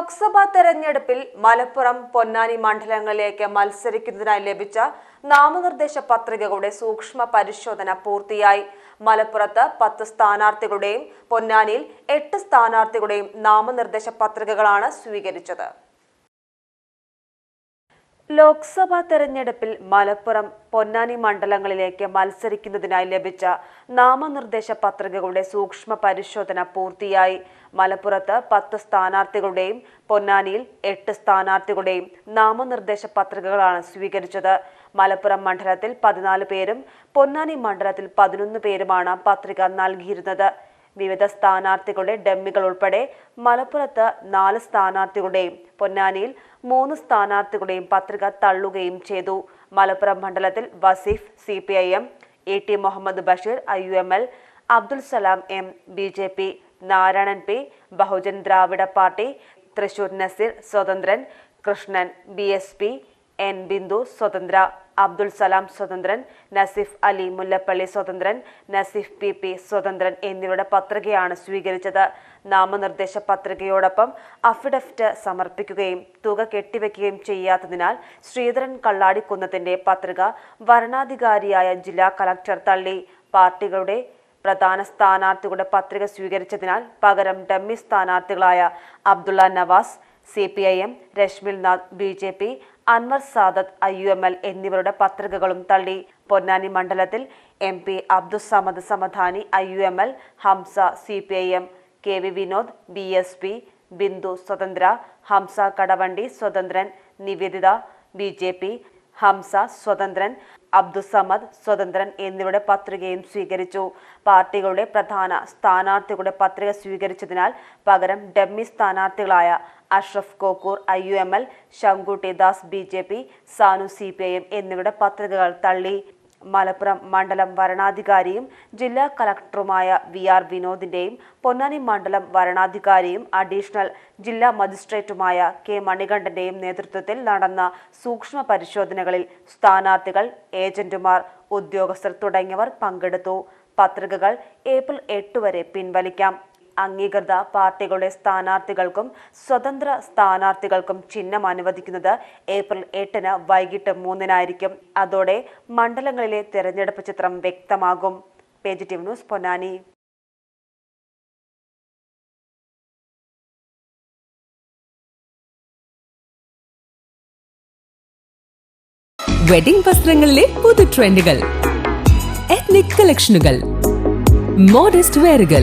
ലോക്സഭാ തെരഞ്ഞെടുപ്പിൽ മലപ്പുറം പൊന്നാനി മണ്ഡലങ്ങളിലേക്ക് മത്സരിക്കുന്നതിനായി ലഭിച്ച നാമനിർദ്ദേശ പത്രികകളുടെ സൂക്ഷ്മ പരിശോധന പൂർത്തിയായി. മലപ്പുറത്ത് പത്ത് സ്ഥാനാർത്ഥികളുടെയും പൊന്നാനിയിൽ എട്ട് സ്ഥാനാർത്ഥികളുടെയും നാമനിർദ്ദേശ പത്രികകളാണ് സ്വീകരിച്ചത്. ലോക്സഭാ തെരഞ്ഞെടുപ്പിൽ മലപ്പുറം പൊന്നാനി മണ്ഡലങ്ങളിലേക്ക് മത്സരിക്കുന്നതിനായി ലഭിച്ച നാമനിർദ്ദേശ പത്രികകളുടെ സൂക്ഷ്മ പരിശോധന പൂർത്തിയായി. മലപ്പുറത്ത് പത്ത് സ്ഥാനാർത്ഥികളുടെയും പൊന്നാനിയിൽ എട്ട് സ്ഥാനാർത്ഥികളുടെയും നാമനിർദ്ദേശ പത്രികകളാണ് സ്വീകരിച്ചത്. മലപ്പുറം മണ്ഡലത്തിൽ പതിനാല് പേരും പൊന്നാനി മണ്ഡലത്തിൽ പതിനൊന്ന് പേരുമാണ് പത്രിക നൽകിയിരുന്നത്. വിവിധ സ്ഥാനാർത്ഥികളുടെ ഡമ്മികൾ ഉൾപ്പെടെ മലപ്പുറത്ത് നാല് സ്ഥാനാർത്ഥികളുടെയും പൊന്നാനിയിൽ മൂന്ന് സ്ഥാനാർത്ഥികളുടെയും പത്രിക തള്ളുകയും ചെയ്തു. മലപ്പുറം മണ്ഡലത്തിൽ Vaseef C P I M A T Muhammad Basheer I U M L Abdul Salam M B J P Narayanan P Bahujan Dravida party Thrissur Naseer സ്വതന്ത്രൻ Krishnan B S P N Bindu സ്വതന്ത്ര അബ്ദുൾ സലാം സ്വതന്ത്രൻ നസീഫ് അലി മുല്ലപ്പള്ളി സ്വതന്ത്രൻ Naseef P P സ്വതന്ത്രൻ എന്നിവരുടെ പത്രികയാണ് സ്വീകരിച്ചത്. നാമനിർദ്ദേശ പത്രികയോടൊപ്പം അഫിഡഫ്റ്റ് സമർപ്പിക്കുകയും തുക കെട്ടിവെക്കുകയും ചെയ്യാത്തതിനാൽ ശ്രീധരൻ കള്ളാടിക്കുന്നത്തിന്റെ പത്രിക വരണാധികാരിയായ ജില്ലാ കളക്ടർ തള്ളി. പാർട്ടികളുടെ പ്രധാന സ്ഥാനാർത്ഥികളുടെ പത്രിക സ്വീകരിച്ചതിനാൽ പകരം dummy സ്ഥാനാർത്ഥികളായ Abdulla Navas C P I M Rashmil Nath B J P Anwar Sadath I U M L എന്നിവരുടെ പത്രികകളും തള്ളി. പൊന്നാനി മണ്ഡലത്തിൽ M P Abdussamad Samadani I U M L Hamza C P I M K V Vinod B S P Bindu സ്വതന്ത്ര Hamza Kadavandi സ്വതന്ത്രൻ Niveditha B J P Hamza സ്വതന്ത്രൻ Abdussamad സ്വതന്ത്രൻ എന്നിവരുടെ പത്രികയും സ്വീകരിച്ചു. പാർട്ടികളുടെ പ്രധാന സ്ഥാനാർത്ഥികളുടെ പത്രിക സ്വീകരിച്ചതിനാൽ പകരം dummy സ്ഥാനാർത്ഥികളായ Ashraf Kokkur I U M L Sankutty Das B J P Sanu C P I M എന്നിവരുടെ പത്രികകൾ തള്ളി. മലപ്പുറം മണ്ഡലം വരണാധികാരിയും ജില്ലാ കളക്ടറുമായ വി ആർ വിനോദിന്റെയും പൊന്നാനി മണ്ഡലം വരണാധികാരിയും അഡീഷണൽ ജില്ലാ മജിസ്ട്രേറ്റുമായ കെ മണികണ്ഠന്റെയും നേതൃത്വത്തിൽ നടന്ന സൂക്ഷ്മ പരിശോധനകളിൽ സ്ഥാനാർത്ഥികൾ ഏജന്റുമാർ ഉദ്യോഗസ്ഥർ തുടങ്ങിയവർ പങ്കെടുത്തു. പത്രികകൾ ഏപ്രിൽ എട്ട് വരെ പിൻവലിക്കാം. അംഗീകൃത പാർട്ടികളുടെ സ്ഥാനാർത്ഥികൾക്കും സ്വതന്ത്ര സ്ഥാനാർത്ഥികൾക്കും ചിഹ്നം അനുവദിക്കുന്നത് ഏപ്രിൽ എട്ടിന് വൈകിട്ട് മൂന്നിനായിരിക്കും. അതോടെ മണ്ഡലങ്ങളിലെ തെരഞ്ഞെടുപ്പ് ചിത്രം വ്യക്തമാകും. Positive news Ponnani. വെഡിംഗ് വസ്ത്രങ്ങളിലെ പുതു ട്രെൻഡുകൾ. എത്നിക് കളക്ഷനുകൾ മോഡസ്റ്റ് വെയറുകൾ